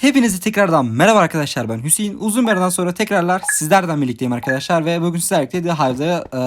Hepinize tekrardan merhaba arkadaşlar ben Hüseyin. Uzun bir aradan sonra tekrarlar sizlerden birlikteyim arkadaşlar ve bugün sizlerle birlikte The Hive'da e,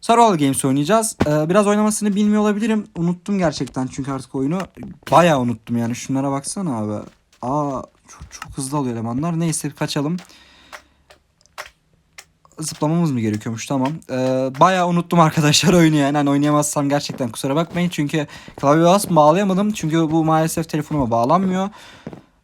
Survival Games oynayacağız. E, biraz oynamasını bilmiyor olabilirim. Unuttum gerçekten çünkü artık oyunu bayağı unuttum yani. Şunlara baksana abi. Aa çok, çok hızlı alıyor elemanlar. Neyse kaçalım. Zıplamamız mı gerekiyormuş tamam. E, bayağı unuttum arkadaşlar oyunu yani. Hani oynayamazsam gerçekten kusura bakmayın. Çünkü klavye bağlayamadım. Çünkü bu maalesef telefonuma bağlanmıyor.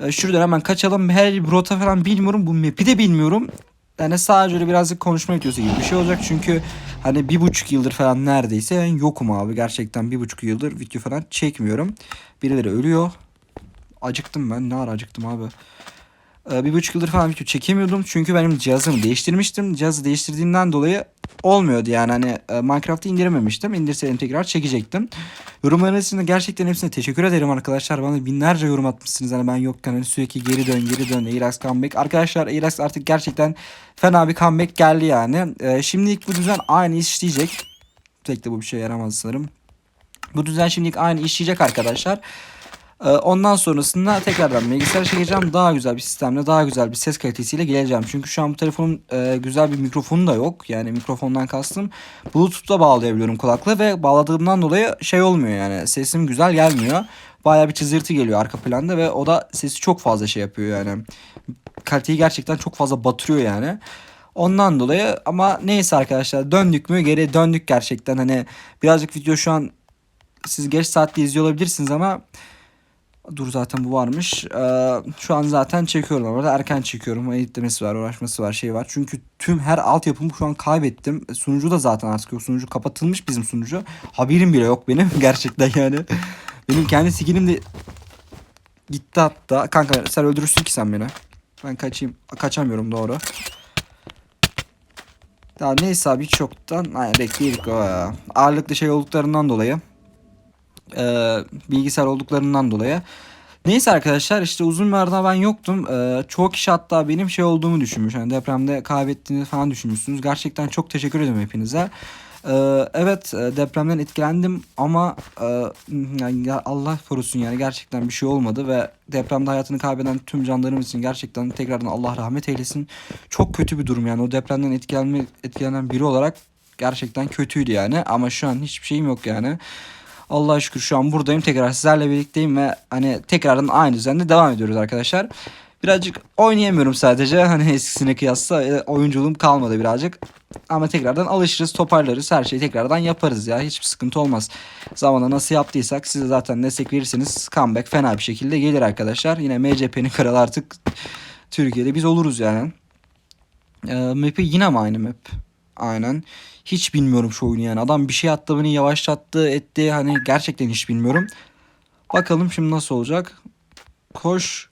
Ee, Şuradan hemen kaçalım. Her rota falan bilmiyorum. Bu map'i de bilmiyorum. Yani sadece öyle birazcık konuşma videosu gibi bir şey olacak. Çünkü hani bir buçuk yıldır falan neredeyse ben yokum abi. Gerçekten bir buçuk yıldır video falan çekmiyorum. Birileri ölüyor. Acıktım ben. Ne ara acıktım abi. Ee, bir buçuk yıldır falan video çekemiyordum. Çünkü benim cihazımı değiştirmiştim. Cihazı değiştirdiğimden dolayı olmuyordu yani. Hani e, Minecraft'ı indirememiştim. İndirseydim tekrar çekecektim. Yorumlarınız için de gerçekten hepsine teşekkür ederim arkadaşlar. Bana binlerce yorum atmışsınız. Hani ben yokken hani sürekli geri dön geri dön. Eirax comeback. Arkadaşlar Eirax artık gerçekten fena bir comeback geldi yani. Ee, şimdilik bu düzen aynı işleyecek. Tek de bu bir şey yaramaz sanırım. Bu düzen şimdilik aynı işleyecek arkadaşlar. Ee, Ondan sonrasında tekrardan bilgisayar çekeceğim. Daha güzel bir sistemle, daha güzel bir ses kalitesiyle geleceğim. Çünkü şu an bu telefonun e, güzel bir mikrofonu da yok. Yani mikrofondan kastım. Bluetooth'la bağlayabiliyorum kulaklığı ve bağladığımdan dolayı şey olmuyor yani. Sesim güzel gelmiyor. Bayağı bir çızırtı geliyor arka planda ve o da sesi çok fazla şey yapıyor yani. Kaliteyi gerçekten çok fazla batırıyor yani. Ondan dolayı ama neyse arkadaşlar döndük mü geri döndük gerçekten hani birazcık video şu an siz geç saatte izliyor olabilirsiniz ama Dur zaten bu varmış. Ee, şu an zaten çekiyorum ama erken çekiyorum. Editlemesi var, uğraşması var, şey var. Çünkü tüm her altyapımı şu an kaybettim. Sunucu da zaten artık yok. Sunucu kapatılmış bizim sunucu. Haberim bile yok benim gerçekten yani. Benim kendi skinim de gitti hatta. Kanka sen öldürürsün ki sen beni. Ben kaçayım. Kaçamıyorum doğru. Daha neyse abi hiç yoktan. Aynen bekleyedik o ya. Ağırlıklı şey olduklarından dolayı e, bilgisayar olduklarından dolayı. Neyse arkadaşlar işte uzun bir arada ben yoktum. E, çoğu kişi hatta benim şey olduğumu düşünmüş. Yani depremde kaybettiğini falan düşünmüşsünüz. Gerçekten çok teşekkür ederim hepinize. E, evet e, depremden etkilendim ama e, yani ya Allah korusun yani gerçekten bir şey olmadı ve depremde hayatını kaybeden tüm canlarımız için gerçekten tekrardan Allah rahmet eylesin. Çok kötü bir durum yani o depremden etkilenme, etkilenen biri olarak gerçekten kötüydü yani ama şu an hiçbir şeyim yok yani. Allah'a şükür şu an buradayım. Tekrar sizlerle birlikteyim ve hani tekrardan aynı düzende devam ediyoruz arkadaşlar. Birazcık oynayamıyorum sadece. Hani eskisine kıyasla e, oyunculuğum kalmadı birazcık. Ama tekrardan alışırız, toparlarız. Her şeyi tekrardan yaparız ya. Hiçbir sıkıntı olmaz. Zamanla nasıl yaptıysak size zaten destek verirseniz comeback fena bir şekilde gelir arkadaşlar. Yine MCP'nin kralı artık Türkiye'de biz oluruz yani. Ee, map'i yine mi aynı map? Aynen. Hiç bilmiyorum şu oyunu yani. Adam bir şey attı beni yavaşlattı etti. Hani gerçekten hiç bilmiyorum. Bakalım şimdi nasıl olacak. Koş.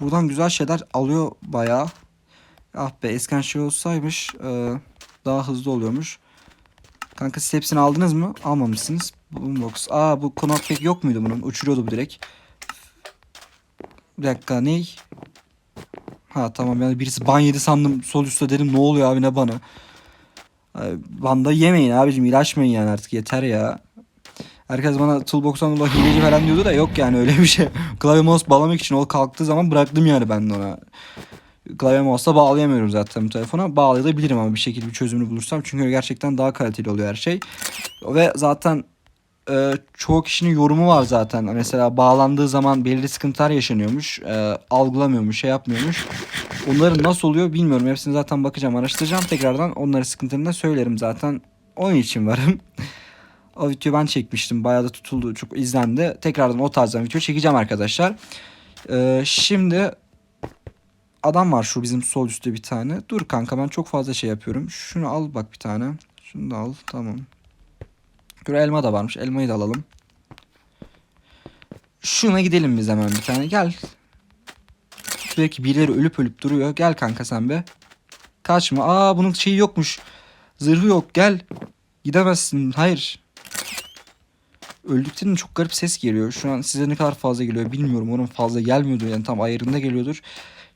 Buradan güzel şeyler alıyor bayağı. Ah be eskiden şey olsaymış e, daha hızlı oluyormuş. Kanka siz hepsini aldınız mı? Almamışsınız. Boombox. Aa bu konak pek yok muydu bunun? Uçuruyordu bu direkt. Bir dakika ney? Ha tamam yani birisi ban yedi sandım sol üstte dedim ne oluyor abi ne bana. Banda yemeyin abicim ilaçmayın yani artık yeter ya. Herkes bana toolbox'tan dolayı hileci falan diyordu da yok yani öyle bir şey. Klavye mouse bağlamak için o kalktığı zaman bıraktım yani ben de ona. Klavye mouse'la bağlayamıyorum zaten bu telefona. Bağlayabilirim ama bir şekilde bir çözümünü bulursam. Çünkü gerçekten daha kaliteli oluyor her şey. Ve zaten e, çoğu kişinin yorumu var zaten. Mesela bağlandığı zaman belirli sıkıntılar yaşanıyormuş. E, algılamıyormuş, şey yapmıyormuş. Onların nasıl oluyor bilmiyorum. Hepsini zaten bakacağım, araştıracağım. Tekrardan onların sıkıntılarını söylerim zaten. Onun için varım. o videoyu ben çekmiştim. Bayağı da tutuldu, çok izlendi. Tekrardan o tarzdan video çekeceğim arkadaşlar. E, şimdi adam var şu bizim sol üstte bir tane. Dur kanka ben çok fazla şey yapıyorum. Şunu al bak bir tane. Şunu da al. Tamam. Şuraya elma da varmış. Elmayı da alalım. Şuna gidelim biz hemen bir tane. Gel. Belki birileri ölüp ölüp duruyor. Gel kanka sen be. Kaçma. Aa bunun şeyi yokmuş. Zırhı yok. Gel. Gidemezsin. Hayır. Öldüklerinin çok garip ses geliyor. Şu an size ne kadar fazla geliyor bilmiyorum. Onun fazla gelmiyordur yani tam ayarında geliyordur.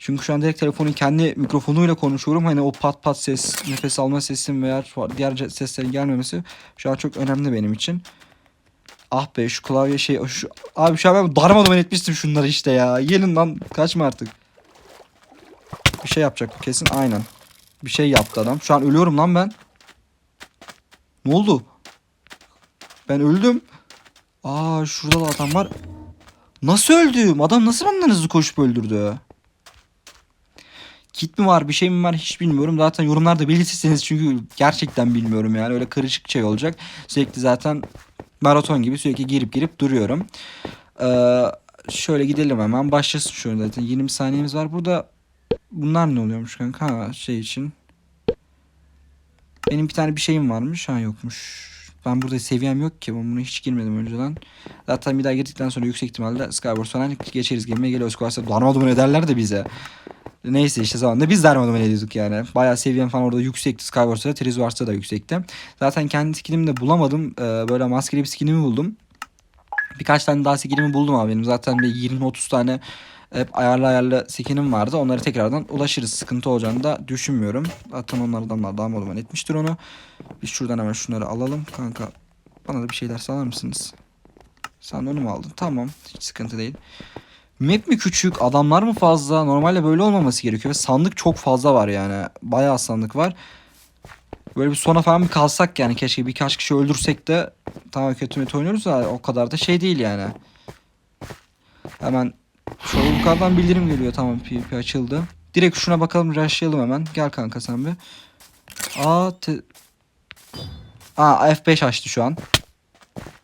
Çünkü şu an direkt telefonun kendi mikrofonuyla konuşuyorum. Hani o pat pat ses, nefes alma sesim veya diğer seslerin gelmemesi şu an çok önemli benim için. Ah be şu klavye şey şu, abi şu an ben darmaduman etmiştim şunları işte ya. Gelin lan kaçma artık. Bir şey yapacak bu kesin aynen. Bir şey yaptı adam. Şu an ölüyorum lan ben. Ne oldu? Ben öldüm. Aa şurada da adam var. Nasıl öldüm? Adam nasıl benden hızlı koşup öldürdü? Kit mi var bir şey mi var hiç bilmiyorum. Zaten yorumlarda belirtirseniz çünkü gerçekten bilmiyorum yani. Öyle karışık şey olacak. Sürekli zaten maraton gibi sürekli girip girip duruyorum. Ee, şöyle gidelim hemen. Başlasın şöyle zaten. 20 saniyemiz var. Burada bunlar ne oluyormuş kanka? Ha şey için. Benim bir tane bir şeyim varmış. Ha yokmuş. Ben burada seviyem yok ki. Ben buna hiç girmedim önceden. Zaten bir daha girdikten sonra yüksek ihtimalle Skyward sonra geçeriz girmeye geliyor. Skyward'a darmadağın ederler de bize. Neyse işte zamanında biz darmadağın ediyorduk yani. Bayağı seviyem falan orada yüksekti. Skyward'da, Trizwars'ta da yüksekti. Zaten kendi skinimi de bulamadım. Ee, böyle maskeli bir skinimi buldum. Birkaç tane daha skinimi buldum abi benim. Zaten bir 20-30 tane hep ayarlı ayarlı skinim vardı. Onları tekrardan ulaşırız. Sıkıntı olacağını da düşünmüyorum. Zaten onlar adamlar daha moduman etmiştir onu. Biz şuradan hemen şunları alalım. Kanka bana da bir şeyler sağlar mısınız? Sen onu mu aldın? Tamam. Hiç sıkıntı değil. Map mi küçük? Adamlar mı fazla? Normalde böyle olmaması gerekiyor. Ve sandık çok fazla var yani. Bayağı sandık var. Böyle bir sona falan bir kalsak yani. Keşke birkaç kişi öldürsek de tamam kötü meta oynuyoruz da o kadar da şey değil yani. Hemen şöyle yukarıdan bildirim geliyor. Tamam PvP açıldı. Direkt şuna bakalım rushlayalım hemen. Gel kanka sen bir. Aa, te... Aa F5 açtı şu an.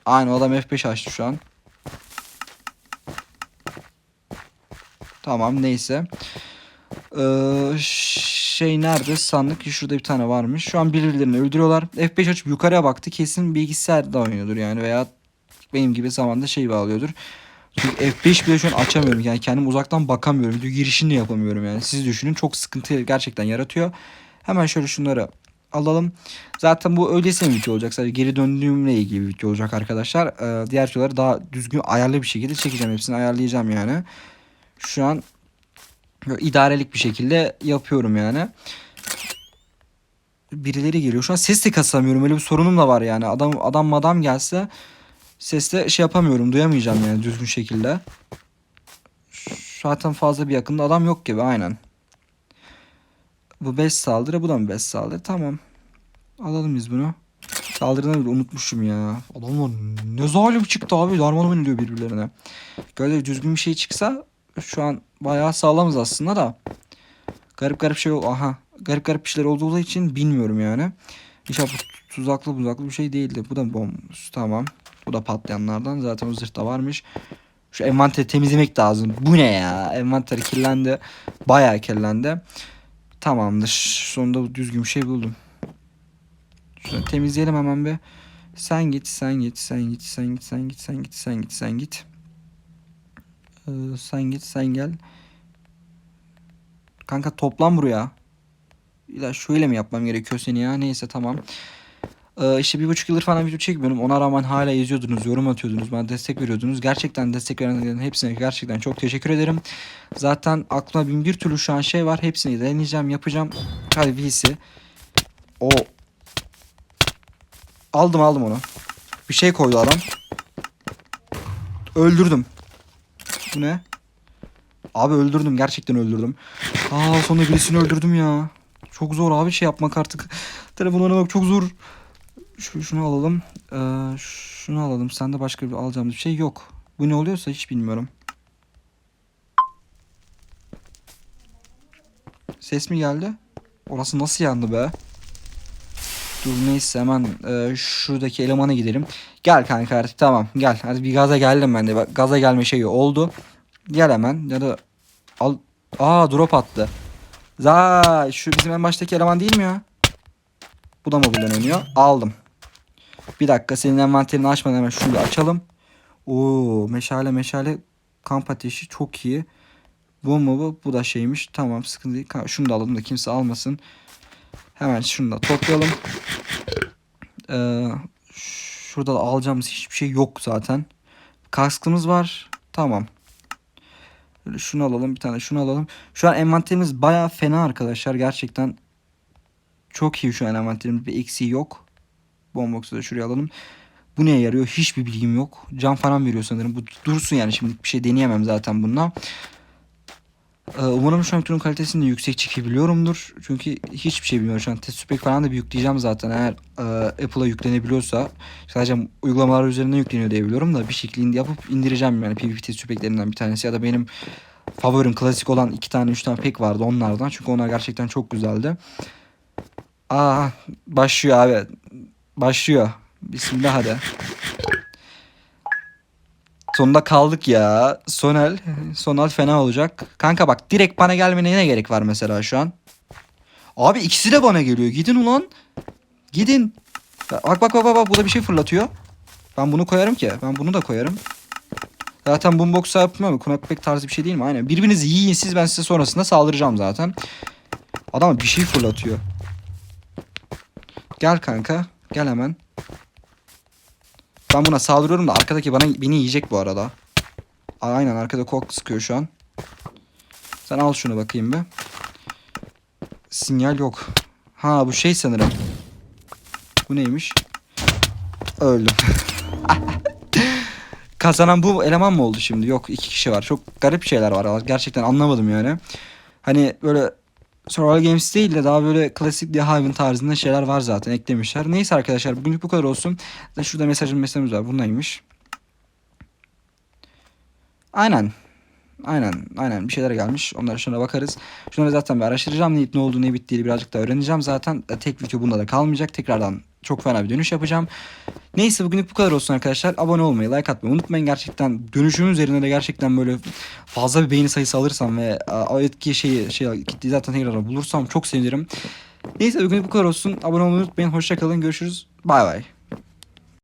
Aynen o adam F5 açtı şu an. Tamam neyse. Ee, şey nerede sandık şurada bir tane varmış. Şu an birbirlerini öldürüyorlar. F5 açıp yukarıya baktı. Kesin bilgisayarda oynuyordur yani veya benim gibi zamanda şey bağlıyordur. Çünkü F5 bile şu an açamıyorum. Yani kendim uzaktan bakamıyorum. Video girişini de yapamıyorum yani. Siz düşünün çok sıkıntı gerçekten yaratıyor. Hemen şöyle şunları alalım. Zaten bu öylesine bir video olacak. Sadece geri döndüğümle ilgili bir video olacak arkadaşlar. Ee, diğer videoları daha düzgün ayarlı bir şekilde çekeceğim. Hepsini ayarlayacağım yani. Şu an idarelik bir şekilde yapıyorum yani. Birileri geliyor. Şu an ses de kasamıyorum. Öyle bir sorunum da var yani. Adam adam madam gelse sesle şey yapamıyorum. Duyamayacağım yani düzgün şekilde. Zaten fazla bir yakında adam yok gibi aynen. Bu 5 saldırı bu da mı 5 saldırı? Tamam. Alalım biz bunu. Saldırıdan bile unutmuşum ya. Adamlar ne zalim çıktı abi. Darmanı ediyor birbirlerine. Böyle düzgün bir şey çıksa şu an bayağı sağlamız aslında da. Garip garip şey aha. Garip garip şeyler olduğu için bilmiyorum yani. İnşallah bu tuzaklı buzaklı bir şey değildi. Bu da bom. Tamam. Bu da patlayanlardan. Zaten o zırhta varmış. Şu envanteri temizlemek lazım. Bu ne ya? Envanteri kirlendi. Bayağı kirlendi. Tamamdır. Sonunda düzgün bir şey buldum. Şunu temizleyelim hemen bir. Sen git, sen git, sen git, sen git, sen git, sen git, sen git, sen git. Ee, sen git, sen gel. Kanka toplan buraya. Ya şöyle mi yapmam gerekiyor seni ya? Neyse tamam. Ee, işte bir buçuk yıldır falan video çekmiyorum. Ona rağmen hala izliyordunuz, yorum atıyordunuz, bana destek veriyordunuz. Gerçekten destek verenlerin hepsine gerçekten çok teşekkür ederim. Zaten aklıma bin bir türlü şu an şey var. Hepsini deneyeceğim, yapacağım. Hadi VC. O. Aldım aldım onu. Bir şey koydu adam. Öldürdüm. Bu ne? Abi öldürdüm. Gerçekten öldürdüm. Aa sonunda birisini öldürdüm ya. Çok zor abi şey yapmak artık. Telefon oynamak çok zor. Şu, şunu alalım. Ee, şunu alalım. Sende başka bir alacağımız bir şey yok. Bu ne oluyorsa hiç bilmiyorum. Ses mi geldi? Orası nasıl yandı be? Dur neyse hemen e, şuradaki elemana gidelim. Gel kanka artık tamam gel. Hadi bir gaza geldim ben de. Bak, gaza gelme şeyi oldu. Gel hemen ya da al. Aa drop attı. Za şu bizim en baştaki eleman değil mi ya? Bu da mobilden oynuyor. Aldım. Bir dakika senin envanterini açmadan hemen şunu açalım. Oo meşale meşale kamp ateşi çok iyi. Bu mu bu? Bu da şeymiş. Tamam sıkıntı değil. Şunu da alalım da kimse almasın. Hemen şunu da toplayalım. Ee, şurada da alacağımız hiçbir şey yok zaten. Kaskımız var. Tamam. Şunu alalım bir tane şunu alalım. Şu an envanterimiz baya fena arkadaşlar. Gerçekten çok iyi şu an envanterimiz bir eksiği yok. Bombox'u da şuraya alalım. Bu neye yarıyor? Hiçbir bilgim yok. Cam falan veriyor sanırım. Bu dursun yani şimdi bir şey deneyemem zaten bununla. Ee, umarım şu an turun kalitesini de yüksek çekebiliyorumdur. Çünkü hiçbir şey bilmiyorum şu an. Test spek falan da bir yükleyeceğim zaten. Eğer e, Apple'a yüklenebiliyorsa sadece uygulamalar üzerinden yükleniyor diye biliyorum da bir şekilde yapıp indireceğim yani PvP test speklerinden bir tanesi ya da benim favorim klasik olan iki tane üç tane pek vardı onlardan. Çünkü onlar gerçekten çok güzeldi. Aa başlıyor abi. Başlıyor. Bismillah hadi. Sonunda kaldık ya. Sonel. Sonel fena olacak. Kanka bak direkt bana gelmene ne gerek var mesela şu an? Abi ikisi de bana geliyor. Gidin ulan. Gidin. Bak bak bak bak, bak. bu bir şey fırlatıyor. Ben bunu koyarım ki. Ben bunu da koyarım. Zaten boombox yapmıyor mu? Kunakbek tarzı bir şey değil mi? Aynen. Birbirinizi yiyin siz ben size sonrasında saldıracağım zaten. Adam bir şey fırlatıyor. Gel kanka. Gel hemen. Ben buna saldırıyorum da arkadaki bana beni yiyecek bu arada. Aynen arkada kok sıkıyor şu an. Sen al şunu bakayım bir. Sinyal yok. Ha bu şey sanırım. Bu neymiş? Öldüm. Kazanan bu eleman mı oldu şimdi? Yok iki kişi var. Çok garip şeyler var. Gerçekten anlamadım yani. Hani böyle Survival Games değil de daha böyle klasik The Haven tarzında şeyler var zaten eklemişler. Neyse arkadaşlar bugünlük bu kadar olsun. Şurada mesajın mesajımız var. Bu? Aynen. Aynen. Aynen. Bir şeyler gelmiş. Onlara şuna bakarız. Şunları zaten bir araştıracağım. Ne, ne olduğu ne bittiğini birazcık daha öğreneceğim zaten. E, Tek video bunda da kalmayacak. Tekrardan çok fena bir dönüş yapacağım. Neyse bugünlük bu kadar olsun arkadaşlar. Abone olmayı, like atmayı unutmayın. Gerçekten dönüşüm üzerine de gerçekten böyle fazla bir beğeni sayısı alırsam ve e, o etki şeyi şey kitleyi zaten tekrar bulursam çok sevinirim. Neyse bugünlük bu kadar olsun. Abone olmayı unutmayın. Hoşça kalın. Görüşürüz. Bay bay.